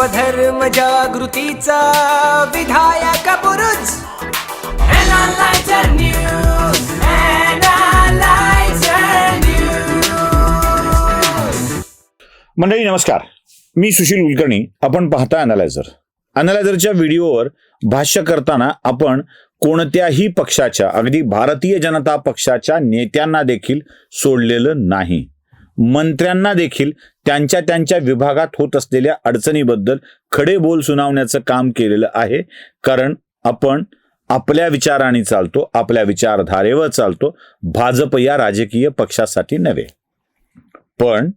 स्वधर्म जागृतीचा विधायक News. मंडळी नमस्कार. मी सुशील कुलकर्णी. आपण पाहता अनालायझर अनालायझरच्या व्हिडिओवर भाष्य करताना आपण कोणत्याही पक्षाच्या अगदी भारतीय जनता पक्षाच्या नेत्यांना देखील सोडलेलं नाही. मंत्र्यांना देखील त्यांच्या त्यांच्या विभागात होत असलेल्या अडचणीबद्दल खडे बोल सुनावण्याचं काम केलेलं आहे. कारण आपण आपल्या विचाराने चालतो आपल्या विचारधारेवर चालतो. भाजप या राजकीय पक्षासाठी नव्हे. पण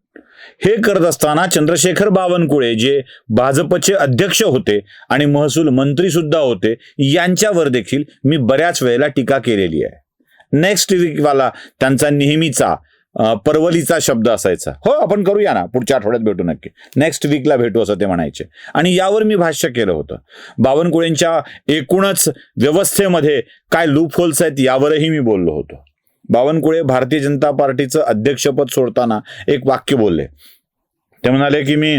हे करत असताना चंद्रशेखर बावनकुळे जे भाजपचे अध्यक्ष होते आणि महसूल मंत्री सुद्धा होते यांच्यावर देखील मी बऱ्याच वेळेला टीका केलेली आहे. नेक्स्ट वीकवाला त्यांचा नेहमीचा परवलीचा शब्द असायचा. हो आपण करूया ना. पुढच्या आठवड्यात भेटू नक्की. नेक्स्ट वीकला भेटू असं ते म्हणायचे. आणि यावर मी भाष्य केलं होतं. बावनकुळेंच्या एकूणच व्यवस्थेमध्ये काय लूप होल्स आहेत यावरही मी बोललो होतो. बावनकुळे भारतीय जनता पार्टीचं अध्यक्षपद सोडताना एक वाक्य बोलले. ते म्हणाले की मी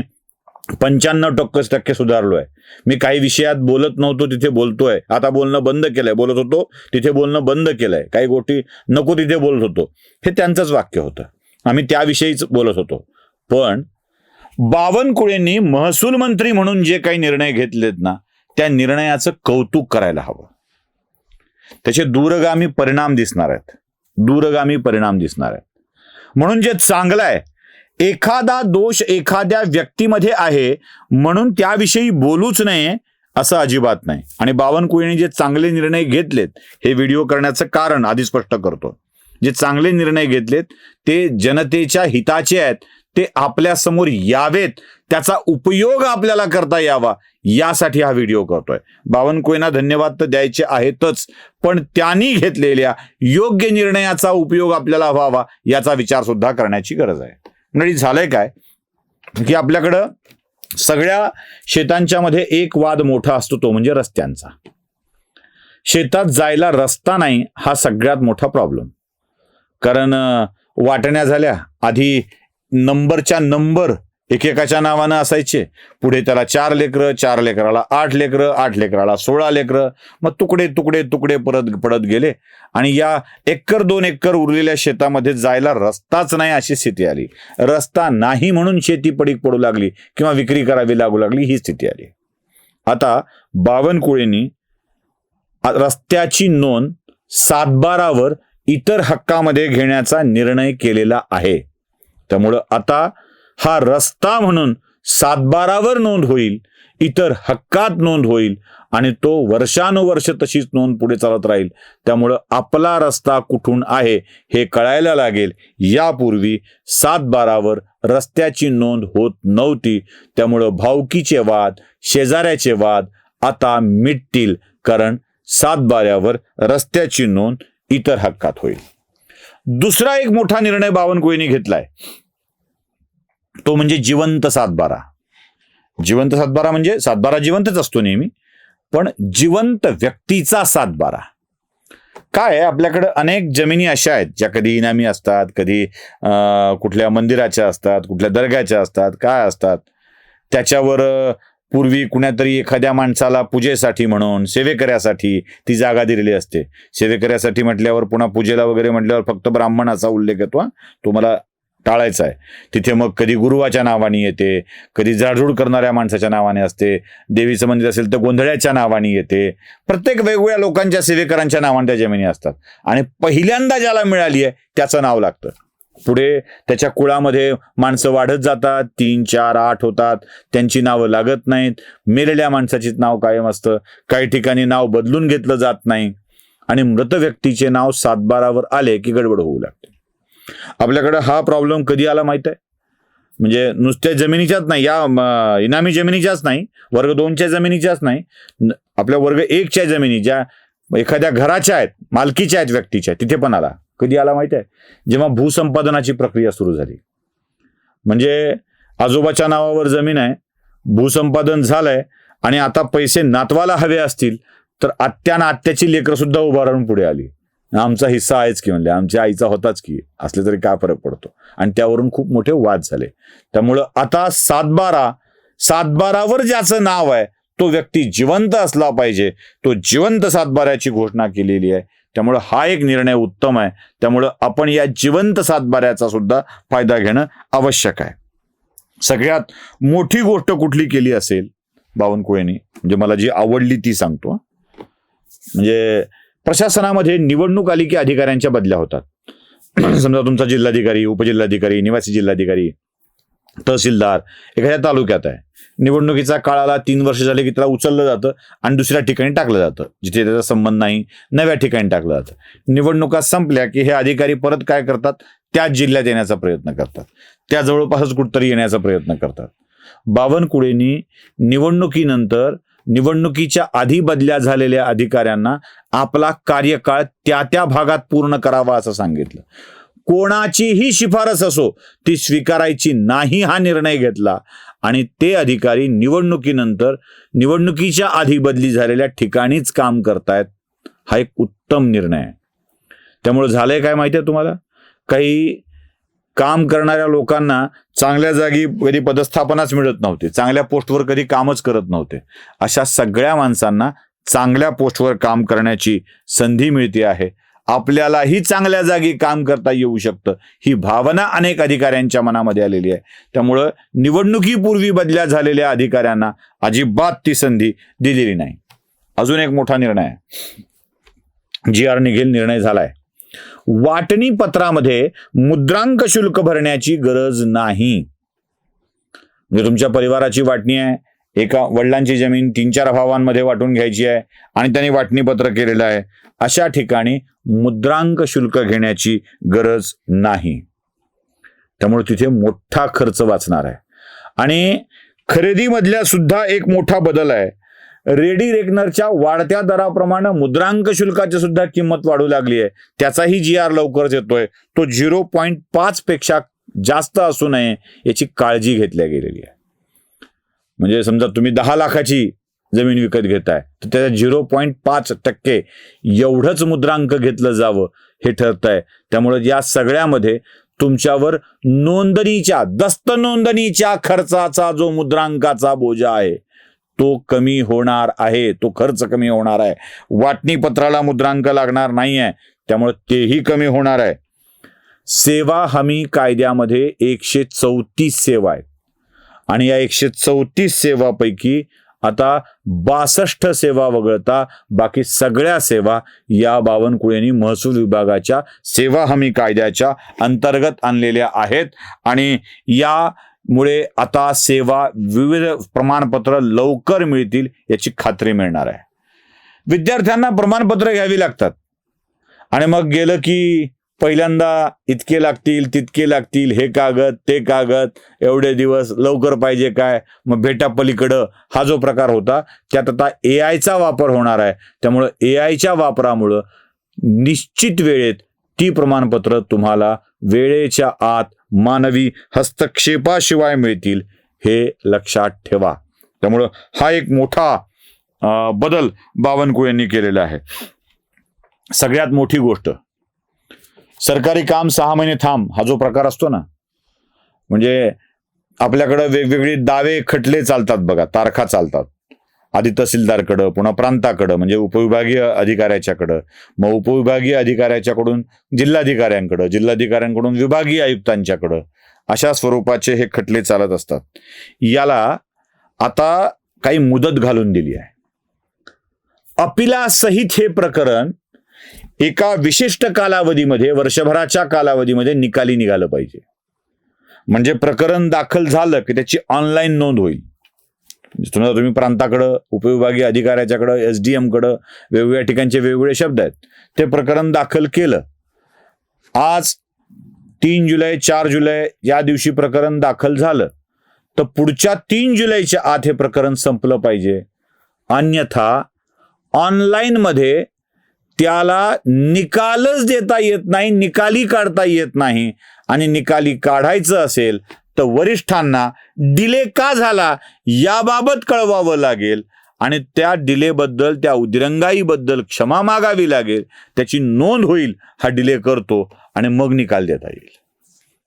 पंच्याण्णव टक्के टक्के सुधारलो आहे मी काही विषयात बोलत नव्हतो तिथे बोलतोय. आता बोलणं बंद केलंय बोलत होतो तिथे बोलणं बंद केलंय. काही गोष्टी नको तिथे बोलत होतो. हे त्यांचंच वाक्य होतं. आम्ही त्याविषयीच बोलत होतो. पण बावनकुळेंनी महसूल मंत्री म्हणून जे काही निर्णय घेतलेत ना त्या निर्णयाचं कौतुक करायला हवं. त्याचे दूरगामी परिणाम दिसणार आहेत. दूरगामी परिणाम दिसणार आहेत. म्हणून जे चांगलं आहे एखादा दोष एखाद्या व्यक्तीमध्ये आहे म्हणून त्याविषयी बोलूच नये असं अजिबात नाही. आणि बावनकुळेंनी जे चांगले निर्णय घेतलेत हे व्हिडिओ करण्याचं कारण आधी स्पष्ट करतो. जे चांगले निर्णय घेतलेत ते जनतेच्या हिताचे आहेत ते आपल्यासमोर यावेत त्याचा उपयोग आपल्याला करता यावा यासाठी हा व्हिडिओ करतोय. बावनकुळेंना धन्यवाद तर द्यायचे आहेतच पण त्यांनी घेतलेल्या योग्य निर्णयाचा उपयोग आपल्याला व्हावा याचा विचार सुद्धा करण्याची गरज आहे. म्हणजे झालंय काय? की आपल्याकडं सगळ्या शेतांच्या मध्ये एक वाद मोठा असतो तो म्हणजे रस्त्यांचा. शेतात जायला रस्ता नाही हा सगळ्यात मोठा प्रॉब्लेम कारण वाटण्या झाल्या आधी नंबरच्या नंबर एकेकाच्या नावानं असायचे. पुढे त्याला चार लेकरं चार लेकराला आठ लेकरं आठ लेकराला सोळा लेकरं. मग तुकडे तुकडे तुकडे परत पडत गेले. आणि या एकर दोन एकर उरलेल्या शेतामध्ये जायला रस्ताच नाही अशी स्थिती आली. रस्ता नाही म्हणून शेती पडीक पडू लागली किंवा विक्री करावी लागू लागली ही स्थिती आली. आता बावनकुळेंनी रस्त्याची नोंद सातबारावर इतर हक्कामध्ये घेण्याचा निर्णय केलेला आहे. त्यामुळं आता हा रस्ता म्हणून सातबारावर नोंद होईल इतर हक्कात नोंद होईल आणि तो वर्षानुवर्ष तशीच नोंद पुढे चालत राहील. त्यामुळं आपला रस्ता कुठून आहे हे कळायला लागेल. यापूर्वी सात बारावर रस्त्याची नोंद होत नव्हती. त्यामुळं भावकीचे वाद शेजाऱ्याचे वाद आता मिटतील कारण सात बाऱ्यावर रस्त्याची नोंद इतर हक्कात होईल. दुसरा एक मोठा निर्णय बावनकुळेंनी घेतलाय. तो म्हणजे जिवंत सातबारा. जिवंत सातबारा म्हणजे सातबारा जिवंतच असतो नेहमी पण जिवंत व्यक्तीचा सातबारा. काय आहे? अनेक जमिनी अशा आहेत ज्या कधी इनामी असतात कधी कुठल्या मंदिराच्या असतात कुठल्या दर्ग्याच्या असतात काय असतात? त्याच्यावर पूर्वी कुण्यातरी एखाद्या माणसाला पूजेसाठी म्हणून सेवेकऱ्यासाठी ती जागा दिलेली असते. सेवेकऱ्यासाठी म्हटल्यावर पुन्हा पूजेला वगैरे म्हटल्यावर फक्त ब्राह्मणाचा उल्लेख येतो तुम्हाला टाळायचं टाळायचा आहे तिथे मग कधी गुरुवाच्या नावाने येते कधी जाडजूड करणाऱ्या माणसाच्या नावाने असते देवीचं मंदिर असेल तर गोंधळ्याच्या नावाने येते. प्रत्येक वेगवेगळ्या लोकांच्या सेवेकरांच्या नावाने त्या जमिनी असतात. आणि पहिल्यांदा ज्याला मिळाली आहे त्याचं नाव लागतं. पुढे त्याच्या कुळामध्ये माणसं वाढत जातात तीन चार आठ होतात. त्यांची नावं लागत नाहीत. मेलेल्या माणसाचीच नाव कायम असतं. काही ठिकाणी नाव बदलून घेतलं जात नाही. आणि मृत व्यक्तीचे नाव सातबारावर आले की गडबड होऊ लागते. आपल्याकडे हा प्रॉब्लेम कधी आला माहीत आहे? म्हणजे नुसत्या जमिनीच्याच नाही या इनामी जमिनीच्याच नाही वर्ग दोनच्या जमिनीच्याच नाही आपल्या वर्ग एकच्या जमिनी ज्या एखाद्या घराच्या आहेत मालकीच्या आहेत व्यक्तीच्या तिथे पण आला. कधी आला माहीत आहे? जेव्हा भूसंपादनाची प्रक्रिया सुरू झाली. म्हणजे आजोबाच्या नावावर जमीन आहे भूसंपादन झालंय आणि आता पैसे नातवाला हवे असतील तर आत्यानं आत्याची लेकरं सुद्धा उभारून पुढे आली. आमचा हिस्सा आहेच की म्हणले आमच्या आईचा होताच की असले तरी काय फरक पडतो? आणि त्यावरून खूप मोठे वाद झाले. त्यामुळं आता सातबारा सातबारावर ज्याचं नाव आहे तो व्यक्ती जिवंत असला पाहिजे. तो जिवंत सातबाऱ्याची घोषणा केलेली आहे. त्यामुळं हा एक निर्णय उत्तम आहे. त्यामुळं आपण या जिवंत सातबाऱ्याचा सुद्धा फायदा घेणं आवश्यक आहे. सगळ्यात मोठी गोष्ट कुठली केली असेल बावनकुळेनी? म्हणजे मला जी आवडली ती सांगतो म्हणजे प्रशासनामध्ये निवडणूक आली की अधिकाऱ्यांच्या बदल्या होतात. समजा तुमचा जिल्हाधिकारी उपजिल्हाधिकारी निवासी जिल्हाधिकारी तहसीलदार एखाद्या तालुक्यात आहे. निवडणुकीचा काळाला तीन वर्ष झाले की त्याला उचललं जातं आणि दुसऱ्या ठिकाणी टाकलं जातं जिथे त्याचा संबंध नाही नव्या ठिकाणी टाकलं जातं. निवडणुका संपल्या की हे अधिकारी परत काय करतात? त्याच जिल्ह्यात येण्याचा प्रयत्न करतात. त्या जवळपासच कुठतरी येण्याचा प्रयत्न करतात. बावनकुळेंनी निवडणुकीनंतर निवडणुकीच्या आधी बदल्या झालेल्या अधिकाऱ्यांना आपला कार्यकाळ त्या त्या भागात पूर्ण करावा असं सांगितलं. कोणाचीही शिफारस असो ती स्वीकारायची नाही हा निर्णय घेतला आणि ते अधिकारी निवडणुकीनंतर निवडणुकीच्या आधी बदली झालेल्या ठिकाणीच काम करतायत हा एक उत्तम निर्णय आहे. त्यामुळे झालंय काय माहिती आहे तुम्हाला? काही काम करणाऱ्या लोकांना चांगल्या जागी कधी पदस्थापनाच मिळत नव्हती. चांगल्या पोस्टवर कधी कामच करत नव्हते. अशा सगळ्या माणसांना चांगल्या पोस्टवर काम करण्याची संधी मिळते आहे. आपल्यालाही चांगल्या जागी काम करता येऊ शकतं. ही भावना अनेक अधिकाऱ्यांच्या मनामध्ये आलेली आहे. त्यामुळं निवडणुकीपूर्वी बदल्या झालेल्या अधिकाऱ्यांना अजिबात ती संधी दिलेली नाही. अजून एक मोठा निर्णय आहे. जी आर निघेल निर्णय झालाय. वाटणी पत्रामध्ये मुद्रांक शुल्क भरण्याची गरज नाही. म्हणजे तुमच्या परिवाराची वाटणी आहे एका वडिलांची जमीन तीन चार भावांमध्ये वाटून घ्यायची आहे आणि त्यांनी वाटणी पत्र केलेलं आहे अशा ठिकाणी मुद्रांक शुल्क घेण्याची गरज नाही. त्यामुळे तिथे मोठा खर्च वाचणार आहे. आणि खरेदीमधल्या सुद्धा एक मोठा बदल आहे. रेडी रेकनरच्या वाढत्या दराप्रमाणे मुद्रांक शुल्काची सुद्धा किंमत वाढू लागली आहे. त्याचाही जी आर लवकरच येतोय. तो झिरो पॉईंट पाच पेक्षा जास्त असू नये याची काळजी घेतल्या गेलेली आहे. म्हणजे समजा तुम्ही दहा लाखाची जमीन विकत घेताय तर त्याच्या झिरो पॉईंट पाच टक्के एवढंच मुद्रांक घेतलं जावं हे ठरत आहे त्यामुळे या सगळ्यामध्ये तुमच्यावर नोंदणीच्या दस्त नोंदणीच्या खर्चाचा जो मुद्रांकाचा बोजा आहे तो कमी होणार आहे तो खर्च कमी होणार आहे. वाटणी पत्राला मुद्रांक लागणार नाही आहे त्यामुळे तेही कमी होणार आहे. सेवा हमी कायद्यामध्ये एकशे चौतीस सेवा आहेत. आणि या एकशे चौतीस सेवापैकी आता बासष्ट सेवा वगळता बाकी सगळ्या सेवा या बावनकुळेंनी महसूल विभागाच्या सेवा हमी कायद्याच्या अंतर्गत आणलेल्या आहेत. आणि या मुळे आता सेवा विविध प्रमाणपत्र लवकर मिळतील याची खात्री मिळणार आहे. विद्यार्थ्यांना प्रमाणपत्र घ्यावी लागतात. आणि मग गेलं की पहिल्यांदा इतके लागतील तितके लागतील हे कागद ते कागद एवढे दिवस लवकर पाहिजे काय? मग भेटा पलीकडं हा जो प्रकार होता त्यात आता ए आयचा वापर होणार आहे. त्यामुळं ए आयच्या वापरामुळं निश्चित वेळेत ती प्रमाणपत्र तुम्हाला वेळेच्या आत मानवी हस्तक्षेपाशिवाय मिळतील हे लक्षात ठेवा. त्यामुळं हा एक मोठा बदल बावनकुळे यांनी केलेला आहे. सगळ्यात मोठी गोष्ट सरकारी काम सहा महिने थांब हा जो प्रकार असतो ना म्हणजे आपल्याकडं वेगवेगळे दावे खटले चालतात बघा तारखा चालतात. आधी तहसीलदारकडं पुन्हा प्रांताकडं म्हणजे उपविभागीय अधिकाऱ्याच्याकडं. मग उपविभागीय अधिकाऱ्याच्याकडून जिल्हाधिकाऱ्यांकडं जिल्हाधिकाऱ्यांकडून विभागीय आयुक्तांच्याकडं अशा स्वरूपाचे हे खटले चालत असतात. याला आता काही मुदत घालून दिली आहे. अपिलासहित हे प्रकरण एका विशिष्ट कालावधीमध्ये वर्षभराच्या कालावधीमध्ये निकाली निघालं पाहिजे. म्हणजे प्रकरण दाखल झालं की त्याची ऑनलाईन नोंद होईल. समजा तुम्ही प्रांताकडं उपविभागीय अधिकाऱ्याच्याकडं एस डी एमकडं वेगवेगळ्या ठिकाणचे वेगवेगळे शब्द आहेत. ते प्रकरण दाखल केलं. आज तीन जुलै चार जुलै या दिवशी प्रकरण दाखल झालं. तर पुढच्या तीन जुलैच्या आत हे प्रकरण संपलं पाहिजे. अन्यथा ऑनलाईनमध्ये त्याला निकालच देता येत नाही निकाली काढता येत नाही. आणि निकाली काढायचं असेल तर वरिष्ठांना डिले का झाला याबाबत कळवावं लागेल. आणि त्या डिलेबद्दल त्या उदिरंगाईबद्दल क्षमा मागावी लागेल. त्याची नोंद होईल हा डिले करतो आणि मग निकाल देता येईल.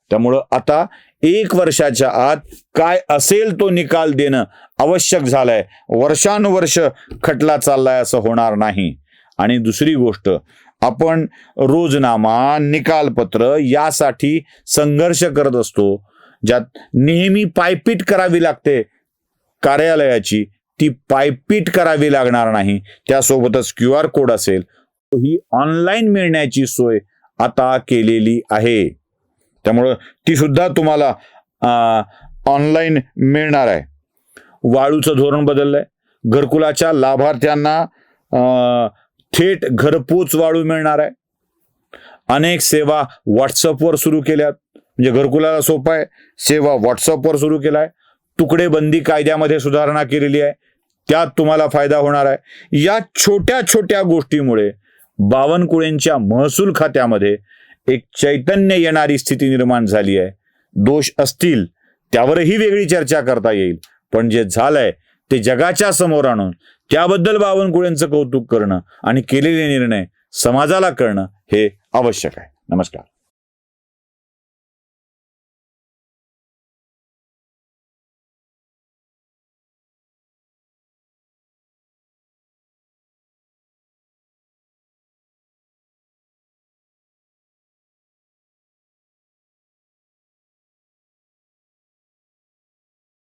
त्यामुळं आता एक वर्षाच्या आत काय असेल तो निकाल देणं आवश्यक झालंय. वर्षानुवर्ष खटला चाललाय असं होणार नाही. आणि दुसरी गोष्ट आपण रोजनामा निकालपत्र यासाठी संघर्ष करत असतो. ज्यात नेहमी पायपीट करावी लागते. कार्यालयाची ती पायपीट करावी लागणार नाही. त्यासोबतच क्यू आर कोड असेल ही ऑनलाईन मिळण्याची सोय आता केलेली आहे. त्यामुळं ती सुद्धा तुम्हाला ऑनलाईन मिळणार आहे. वाळूचं धोरण बदललंय. घरकुलाच्या लाभार्थ्यांना थेट घरपोच वाळू मिळणार आहे. अनेक सेवा व्हॉट्सअपवर सुरू केल्यात. म्हणजे घरकुलाला सोपं आहे. सेवा व्हॉट्सअपवर सुरू केला आहे. तुकडेबंदी कायद्यामध्ये सुधारणा केलेली आहे. त्यात तुम्हाला फायदा होणार आहे. या छोट्या छोट्या गोष्टीमुळे बावनकुळेंच्या महसूल खात्यामध्ये एक चैतन्य येणारी स्थिती निर्माण झाली आहे. दोष असतील त्यावरही वेगळी चर्चा करता येईल. पण जे झालंय ते जगाच्या समोर आणून त्याबद्दल बावनकुळेंचं कौतुक करणं आणि केलेले निर्णय समाजाला करणं हे आवश्यक आहे. नमस्कार.